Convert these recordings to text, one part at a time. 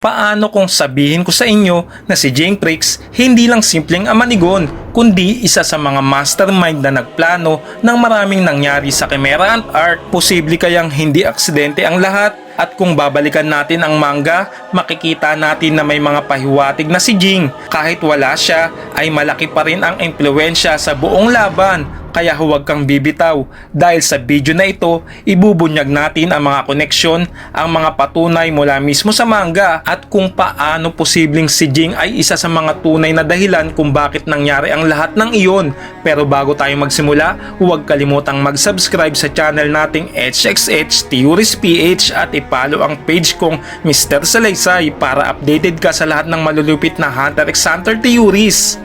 Paano kung sabihin ko sa inyo na si Jane Prix hindi lang simpleng ama ni Gon, kundi isa sa mga mastermind na nagplano ng maraming nangyari sa Chimera Ant Art. Posible kayang hindi aksidente ang lahat at kung babalikan natin ang manga, makikita natin na may mga pahiwatig na si Jing. Kahit wala siya, ay malaki pa rin ang impluensya sa buong laban kaya huwag kang bibitaw dahil sa video na ito ibubunyag natin ang mga koneksyon, ang mga patunay mula mismo sa manga at kung paano posibleng si Jing ay isa sa mga tunay na dahilan kung bakit nangyari ang lahat ng iyon. Pero bago tayo magsimula, huwag kalimutang mag-subscribe sa channel nating HXH Theories PH at ipalo ang page kong Mr. Salaysay para updated ka sa lahat ng malulupit na Hunter x Hunter theories.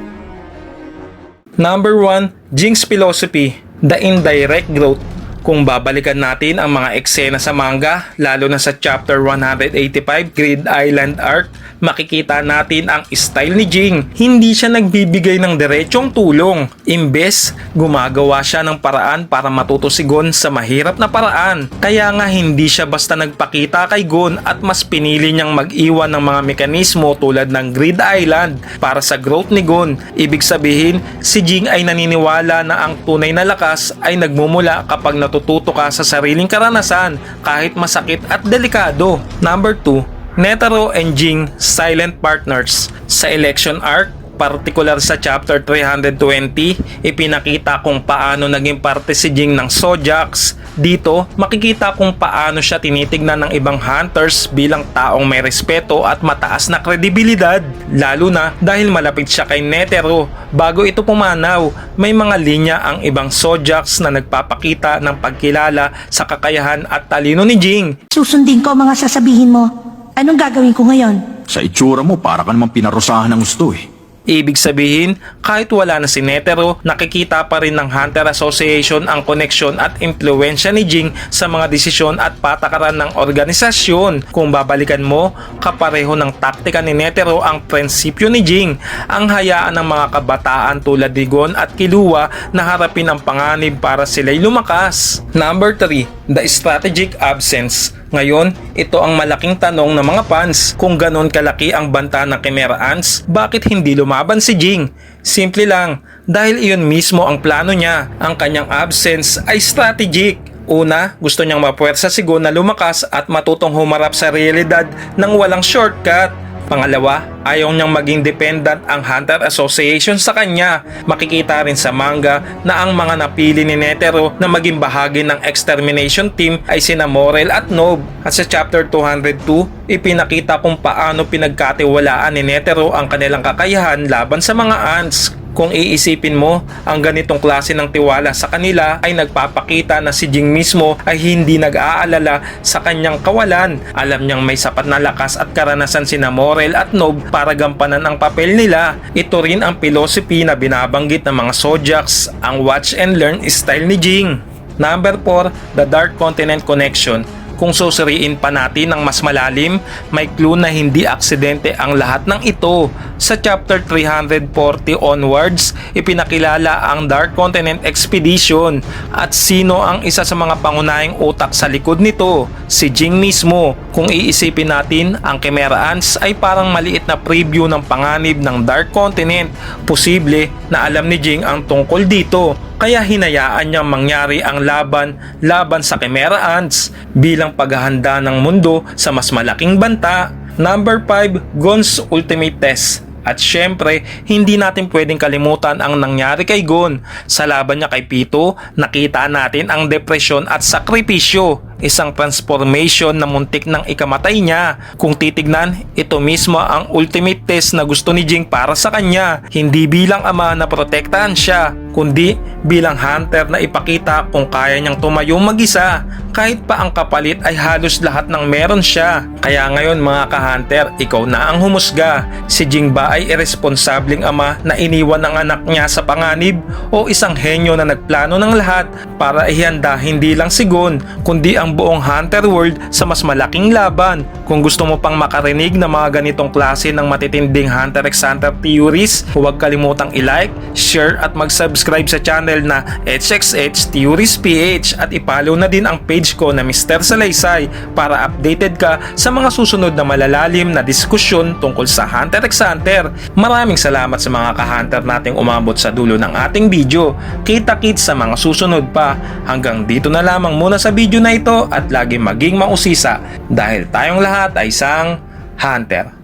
Number 1, Jing's Philosophy, The Indirect Growth. Kung babalikan natin ang mga eksena sa manga, lalo na sa chapter 185, Grid Island Art, makikita natin ang style ni Jing. Hindi siya nagbibigay ng diretsong tulong. Imbes, gumagawa siya ng paraan para matuto si Gon sa mahirap na paraan. Kaya nga hindi siya basta nagpakita kay Gon at mas pinili niyang mag-iwan ng mga mekanismo tulad ng Grid Island para sa growth ni Gon. Ibig sabihin, si Jing ay naniniwala na ang tunay na lakas ay nagmumula kapag natututo ka sa sariling karanasan kahit masakit at delikado. Number 2, Netaro and Jing Silent Partners sa election arc partikular sa chapter 320, ipinakita kung paano naging parte si Jing ng Sojax. Dito, makikita kung paano siya tinitignan ng ibang hunters bilang taong may respeto at mataas na kredibilidad. Lalo na dahil malapit siya kay Netero. Bago ito pumanaw, may mga linya ang ibang Sojax na nagpapakita ng pagkilala sa kakayahan at talino ni Jing. Susundin ko ang mga sasabihin mo. Anong gagawin ko ngayon? Sa itsura mo, para ka namang pinarusahan ng gusto eh. Ibig sabihin, kahit wala na si Netero, nakikita pa rin ng Hunter Association ang koneksyon at impluensya ni Jing sa mga desisyon at patakaran ng organisasyon. Kung babalikan mo, kapareho ng taktika ni Netero ang prinsipyo ni Jing, ang hayaan ng mga kabataan tulad ni Gon at Kilua na harapin ang panganib para sila'y lumakas. Number 3, the strategic absence. Ngayon, ito ang malaking tanong ng mga fans. Kung ganon kalaki ang banta ng Chimera Ants, bakit hindi lumaban si Jing? Simple lang, dahil iyon mismo ang plano niya. Ang kanyang absence ay strategic. Una, gusto niyang mapuwersa si Gon na lumakas at matutong humarap sa realidad ng walang shortcut. Pangalawa, ayaw niyang maging dependent ang Hunter Association sa kanya. Makikita rin sa manga na ang mga napili ni Netero na maging bahagi ng extermination team ay sina Morel at Nob. At sa chapter 202, ipinakita kung paano pinagkatiwalaan ni Netero ang kanilang kakayahan laban sa mga ants. Kung iisipin mo, ang ganitong klase ng tiwala sa kanila ay nagpapakita na si Jing mismo ay hindi nag-aalala sa kanyang kawalan. Alam niyang may sapat na lakas at karanasan sina Morel at Nob para gampanan ang papel nila. Ito rin ang philosophy na binabanggit ng mga Sojaks, ang watch and learn style ni Jing. Number 4, The Dark Continent Connection kung susuriin pa natin ng mas malalim, may clue na hindi aksidente ang lahat ng ito. Sa chapter 340 onwards, ipinakilala ang Dark Continent Expedition at sino ang isa sa mga pangunahing utak sa likod nito, si Jing mismo. Kung iisipin natin, ang Chimera Ants ay parang maliit na preview ng panganib ng Dark Continent. Posible na alam ni Jing ang tungkol dito kaya hinayaan niyang mangyari ang laban laban sa Chimera Ants bilang paghahanda ng mundo sa mas malaking banta. Number 5, Gon's Ultimate Test. At syempre, hindi natin pwedeng kalimutan ang nangyari kay Gon. Sa laban niya kay Pito, nakita natin ang depresyon at sakripisyo. Isang transformation na muntik ng ikamatay niya. Kung titignan, ito mismo ang ultimate test na gusto ni Jing para sa kanya. Hindi bilang ama na protektahan siya, kundi bilang hunter na ipakita kung kaya niyang tumayo mag-isa kahit pa ang kapalit ay halos lahat ng meron siya. Kaya ngayon mga ka-hunter, ikaw na ang humusga. Si Jing ba ay irresponsableng ama na iniwan ang anak niya sa panganib o isang henyo na nagplano ng lahat para ihanda hindi lang si Gon kundi ang buong Hunter World sa mas malaking laban. Kung gusto mo pang makarinig ng mga ganitong klase ng matitinding Hunter x Hunter theories, huwag kalimutang i-like, share at mag-subscribe sa channel na HXH Theories PH at ipollow na din ang page ko na Mr. Salaysay para updated ka sa mga susunod na malalalim na diskusyon tungkol sa Hunter x Hunter. Maraming salamat sa mga ka-hunter nating umabot sa dulo ng ating video. Kita-kits sa mga susunod pa. Hanggang dito na lamang muna sa video na ito at lagi maging mausisa dahil tayong lahat ay isang Hunter.